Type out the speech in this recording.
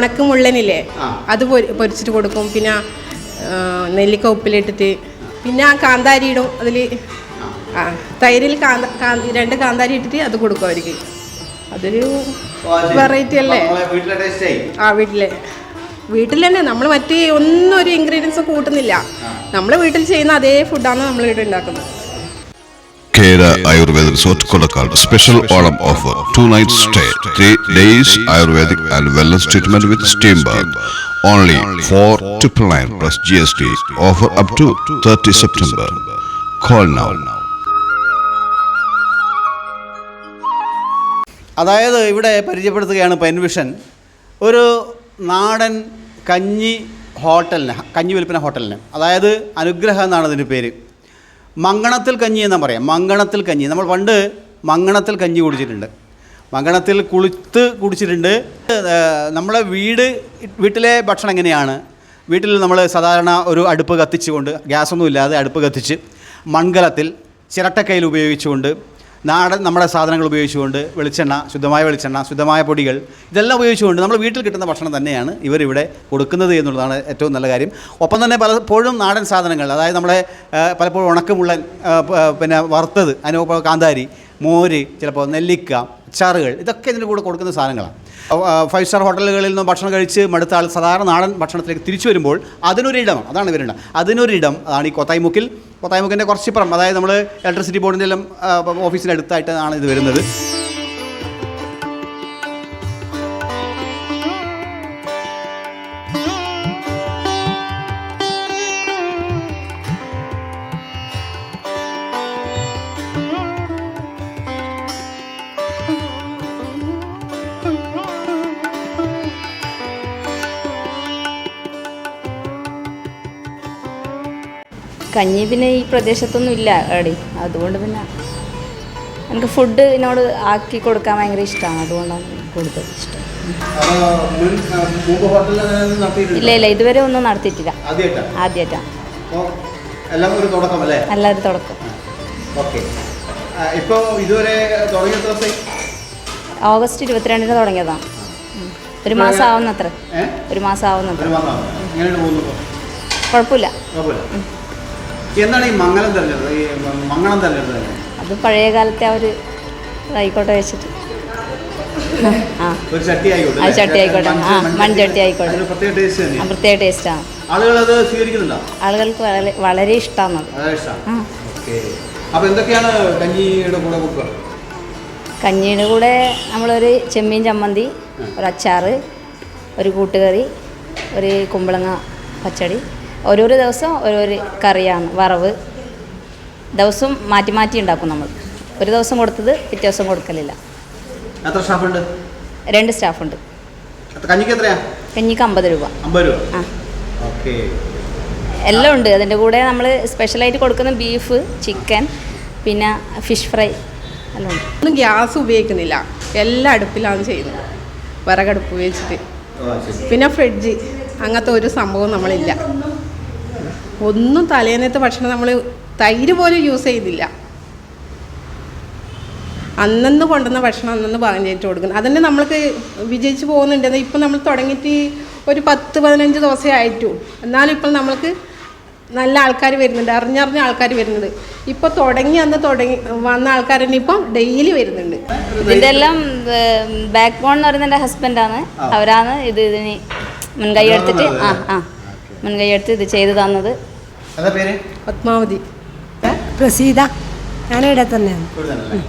ഉണക്ക മുള്ളനില്ലേ അത് പൊരി- പൊരിച്ചിട്ട് കൊടുക്കും. പിന്നെ നെല്ലിക്ക ഉപ്പിലിട്ടിട്ട്. പിന്നെ ആ കാന്താരി ഇടും. അതിൽ ആ തൈരിൽ കാന്ത രണ്ട് കാന്താരി ഇട്ടിട്ട് അത് കൊടുക്കും അവർക്ക് അതൊരു വെറൈറ്റി അല്ലേ? ആ വീട്ടിലെ. വീട്ടിൽ തന്നെ. നമ്മൾ മറ്റേ ഒന്നും ഒരു ഇൻഗ്രീഡിയൻസ് കൂട്ടുന്നില്ല. നമ്മൾ വീട്ടിൽ ചെയ്യുന്ന അതേ ഫുഡാണ് നമ്മൾ ഇവിടെ ഉണ്ടാക്കുന്നത്. Kera Ayurvedic Resort Kolakal. Special Olam offer. Two nights stay. Three days Ayurvedic and wellness treatment with steam bath. Only four triple nine plus GST. Offer up to 30 September. Call now. അതായത് ഇവിടെ പരിചയപ്പെടുത്തുകയാണ് പെൻവിഷൻ ഒരു നാടൻ കഞ്ഞി ഹോട്ടലിന് കഞ്ഞി വിൽപ്പന ഹോട്ടലിന് അതായത് അനുഗ്രഹം എന്നാണ് അതിന്റെ പേര് മങ്കണത്തിൽ കഞ്ഞി എന്നാൽ പറയാം. മങ്കണത്തിൽ കഞ്ഞി. നമ്മൾ പണ്ട് മങ്കണത്തിൽ കഞ്ഞി കുടിച്ചിട്ടുണ്ട്. മങ്കണത്തിൽ കുളിത്ത് കുടിച്ചിട്ടുണ്ട്. നമ്മളെ വീട് വീട്ടിലെ ഭക്ഷണം എങ്ങനെയാണ്? വീട്ടിൽ നമ്മൾ സാധാരണ ഒരു അടുപ്പ് കത്തിച്ചുകൊണ്ട് ഗ്യാസൊന്നും ഇല്ലാതെ അടുപ്പ് കത്തിച്ച് മൺകലത്തിൽ ചിരട്ടക്കയിൽ ഉപയോഗിച്ചുകൊണ്ട് നാടൻ നമ്മുടെ സാധനങ്ങൾ ഉപയോഗിച്ചുകൊണ്ട് വെളിച്ചെണ്ണ ശുദ്ധമായ വെളിച്ചെണ്ണ ശുദ്ധമായ പൊടികൾ ഇതെല്ലാം ഉപയോഗിച്ചുകൊണ്ട് നമ്മൾ വീട്ടിൽ കിട്ടുന്ന ഭക്ഷണം തന്നെയാണ് ഇവരിവിടെ കൊടുക്കുന്നത് എന്നുള്ളതാണ് ഏറ്റവും നല്ല കാര്യം. ഒപ്പം തന്നെ പലപ്പോഴും നാടൻ സാധനങ്ങൾ അതായത് നമ്മുടെ പലപ്പോഴും ഉണക്കമുള്ളൻ പിന്നെ വറുത്തത് അതിനൊപ്പം കാന്താരി മോര് ചിലപ്പോൾ നെല്ലിക്ക അച്ചാറുകൾ ഇതൊക്കെ ഇതിന്റെ കൂടെ കൊടുക്കുന്ന സാധനങ്ങളാണ്. ഫൈവ് സ്റ്റാർ ഹോട്ടലുകളിൽ നിന്ന് ഭക്ഷണം കഴിച്ച് മടുത്ത ആൾ സാധാരണ നാടൻ ഭക്ഷണത്തിലേക്ക് തിരിച്ചു വരുമ്പോൾ അതിനൊരിടം അതാണ് ഇവരുടെ അതിനൊരിടം അതാണ് ഈ കൊത്തായ്മുക്കിൽ. കൊത്തായ്മുക്കിന്റെ കുറച്ച് കുറച്ചിപ്പുറം അതായത് നമ്മൾ ഇലക്ട്രിസിറ്റി ബോർഡിന്റെ എല്ലാം അടുത്തായിട്ടാണ് ഇത് വരുന്നത്. കഞ്ഞി പിന്നെ ഈ പ്രദേശത്തൊന്നും ഇല്ല എടി. അതുകൊണ്ട് പിന്നെ എനിക്ക് ഫുഡ് ഇതിനോട് ആക്കി കൊടുക്കാൻ ഭയങ്കര ഇഷ്ടമാണ് അതുകൊണ്ടാണ് കൂടുതൽ ഇഷ്ടം. ഇല്ല ഇല്ല ഇതുവരെ ഒന്നും നടത്തിയിട്ടില്ല. ആദ്യമായിട്ടാണ് എല്ലാവരും തുടക്കം. ഇപ്പോൾ ഇതുവരെ ഓഗസ്റ്റ് ഇരുപത്തിരണ്ടിന് തുടങ്ങിയതാണ്. ഒരു മാസം ആവുന്നത്ര. ഒരു മാസം ആവുന്നത്ര. കുഴപ്പമില്ല. എന്താണ് ഈ മംഗലം തിരഞ്ഞെടുത്തത് ഈ മംഗളം തിരഞ്ഞെടുത്തത് അത് പഴയ കാലത്തെ ആ ഒരു ആയിക്കോട്ടെ വെച്ചിട്ട്. ആ. ഒരു ചട്ടി ആയിക്കോട്ടെ ആ, അല്ലേ? ചട്ടി ആയിക്കോട്ടെ. ആ, മൺചട്ടി ആയിക്കോട്ടെ. അതിന് പ്രത്യേക ടേസ്റ്റ് ആ, തന്നെ പ്രത്യേക ടേസ്റ്റാണ് ആളുകൾ അത് സ്വീകരിക്കുന്നുണ്ടോ? ആളുകൾക്ക് വളരെ ഇഷ്ടമാണ് ഇഷ്ടമാണത് അതാ ഇഷ്ടം? ആ. ഓക്കെ. അപ്പൊ എന്തൊക്കെയാണ് കഞ്ഞിയുടെ കൂടെ കൊടുക്കുക കഞ്ഞിയുടെ കൂടെ നമ്മളൊരു ചെമ്മീൻ ചമ്മന്തി ഒരു അച്ചാറ് ഒരു കൂട്ടുകറി ഒരു കുമ്പളങ്ങ പച്ചടി ഓരോരോ ദിവസം ഓരോരോ കറിയാണ് വറവ്. ദിവസവും മാറ്റി മാറ്റി ഉണ്ടാക്കും നമ്മൾ. ഒരു ദിവസം കൊടുത്തത് പിറ്റേ ദിവസം കൊടുക്കലില്ല. എത്ര സ്റ്റാഫ് ഉണ്ട് രണ്ട് സ്റ്റാഫുണ്ട്. കഞ്ഞിക്ക് എത്രയാ? കഞ്ഞിക്ക് അമ്പത് രൂപ. അമ്പത് രൂപ? ആ. എല്ലാം ഉണ്ട്. അതിന്റെ കൂടെ നമ്മൾ സ്പെഷ്യലായിട്ട് കൊടുക്കുന്ന ബീഫ് ചിക്കൻ പിന്നെ ഫിഷ് ഫ്രൈ എല്ലാം ഉണ്ട്. ഒന്നും ഗ്യാസ് ഉപയോഗിക്കുന്നില്ല. എല്ലാ അടുപ്പിലാണ് ചെയ്യുന്നത്. വിറകടുപ്പ് ഉപയോഗിച്ചിട്ട്. പിന്നെ ഫ്രിഡ്ജ്. അങ്ങനത്തെ ഒരു സംഭവം നമ്മളില്ല. ഒന്നും തലേന്നത്തെ ഭക്ഷണം നമ്മൾ തൈര് പോലും യൂസ് ചെയ്തില്ല. അന്നന്ന് കൊണ്ടുവന്ന ഭക്ഷണം അന്നന്ന് പാകം ചെയ്തിട്ട് കൊടുക്കുന്നത് അതന്നെ നമ്മൾക്ക് വിജയിച്ച് പോകുന്നുണ്ട്. ഇപ്പം നമ്മൾ തുടങ്ങിയിട്ട് ഒരു പത്ത് പതിനഞ്ച് ദിവസമേ ആയിട്ടു. എന്നാലും ഇപ്പം നമ്മൾക്ക് നല്ല ആൾക്കാർ വരുന്നുണ്ട്. അറിഞ്ഞറിഞ്ഞ ആൾക്കാർ വരുന്നുണ്ട്. ഇപ്പോൾ തുടങ്ങി അന്ന് തുടങ്ങി വന്ന ആൾക്കാർ തന്നെ ഇപ്പം ഡെയിലി വരുന്നുണ്ട്. ഇതിന്റെ എല്ലാം ബാക്ക് ബോൺ എന്ന് പറയുന്നത് എന്റെ ഹസ്ബൻഡാണ് അവരാണ് ഇത് ഇതിന് മുൻകൈ എടുത്തിട്ട് ആ ആ മുൻകൈ എടുത്ത് ഇത് ചെയ്തു തന്നത്. എന്താ പേര്? പത്മാവതി. പ്രസീത. തന്നെയാണ്. ഇവിടെ തന്നെയല്ലേ?